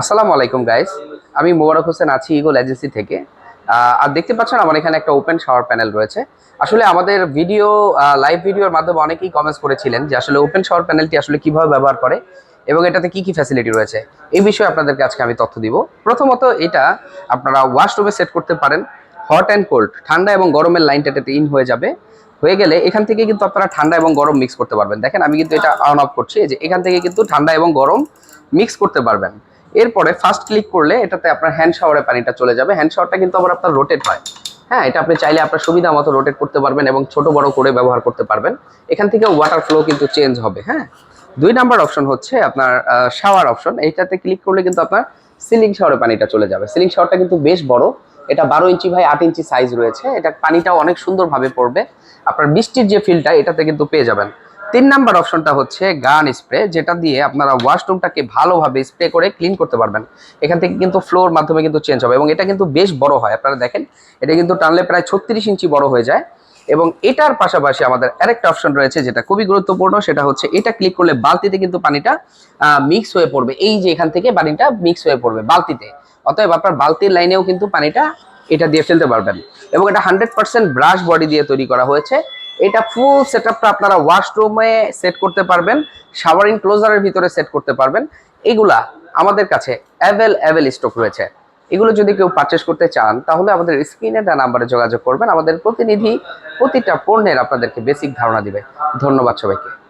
আসসালামু আলাইকুম গাইস আমি মোবারক হোসেন আছি ইগল এজেন্সি থেকে। আর দেখতে পাচ্ছেন আমার এখানে একটা ওপেন শাওয়ার প্যানেল রয়েছে। আসলে আমাদের ভিডিও লাইভ ভিডিওর মাধ্যমে অনেকেই কমেন্টস করেছিলেন যে আসলে ওপেন শাওয়ার প্যানেলটি আসলে কীভাবে ব্যবহার করে এবং এটাতে কি কি ফ্যাসিলিটি রয়েছে। এই বিষয়ে আপনাদেরকে আজকে আমি তথ্য দিব। প্রথমত এটা আপনারা ওয়াশরুমে সেট করতে পারেন। হট অ্যান্ড কোল্ড ঠান্ডা এবং গরমের লাইনটা এটাতে ইন হয়ে যাবে। হয়ে গেলে এখান থেকে কিন্তু আপনারা ঠান্ডা এবং গরম মিক্স করতে পারবেন। দেখেন, আমি কিন্তু এটা অন অফ করছি। যে এখান থেকে কিন্তু ঠান্ডা এবং গরম মিক্স করতে পারবেন। এরপরে ফার্স্ট ক্লিক করলে এটাতে আপনার হ্যান্ড শাওয়ারে পানিটা চলে যাবে। হ্যান্ড শাওয়ারটা কিন্তু আবার আপনার রোটেট হয়। হ্যাঁ এটা আপনি চাইলে আপনার সুবিধা মতো রোটেট করতে পারবেন এবং ছোট বড় করে ব্যবহার করতে পারবেন। এখান থেকে ওয়াটার ফ্লো কিন্তু চেঞ্জ হবে হ্যাঁ? দুই নাম্বার অপশন হচ্ছে আপনার শাওয়ার অপশন এইটাতে ক্লিক করলে কিন্তু আপনার সিলিং শাওয়ারে পানিটা চলে যাবে। সিলিং শাওয়ারটা কিন্তু বেশ বড়। এটা বারো ইঞ্চি ভাই আট ইঞ্চি সাইজ রয়েছে। এটা পানিটাও অনেক সুন্দরভাবে পড়বে। আপনার বৃষ্টির যে ফিলটা এটাতে কিন্তু পেয়ে যাবেন। তিন নাম্বার অপশনটা হচ্ছে গান স্প্রে, যেটা দিয়ে আপনারা ওয়াশরুমটাকে ভালোভাবে স্প্রে করে ক্লিন করতে পারবেন। এখান থেকে কিন্তু ফ্লোর মাধ্যমে কিন্তু চেঞ্জ হবে এবং এটা কিন্তু বেশ বড় হয়। আপনারা দেখেন, এটা কিন্তু টানলে প্রায় ছত্রিশ ইঞ্চি বড় হয়ে যায়। এবং এটার পাশাপাশি আমাদের আরেকটা অপশন রয়েছে যেটা খুবই গুরুত্বপূর্ণ, সেটা হচ্ছে এটা ক্লিক করলে বালতিতে কিন্তু পানিটা মিক্স হয়ে পড়বে। এই যে এখান থেকে পানিটা মিক্স হয়ে পড়বে বালতিতে। অতএব আপনার বালতির লাইনেও কিন্তু পানিটা এটা দিয়ে ফেলতে পারবেন। এবং এটা হান্ড্রেড পার্সেন্ট ব্রাশ বডি দিয়ে তৈরি করা হয়েছে। এটা ফুল সেট আপটা আপনারা ওয়াশরুমে সেট করতে পারবেন শাওয়ার ক্লোজারের ভিতরে সেট করতে পারবেন। এগুলা আমাদের কাছে অ্যাভেল অ্যাভেল স্টক রয়েছে। এগুলো যদি কেউ পারচেস করতে চান, তাহলে আমাদের স্ক্রিনে দেওয়া নাম্বারে যোগাযোগ করবেন। আমাদের প্রতিনিধি প্রতিটা পণ্যের আপনাদেরকে বেসিক ধারণা দিবে। ধন্যবাদ সবাইকে।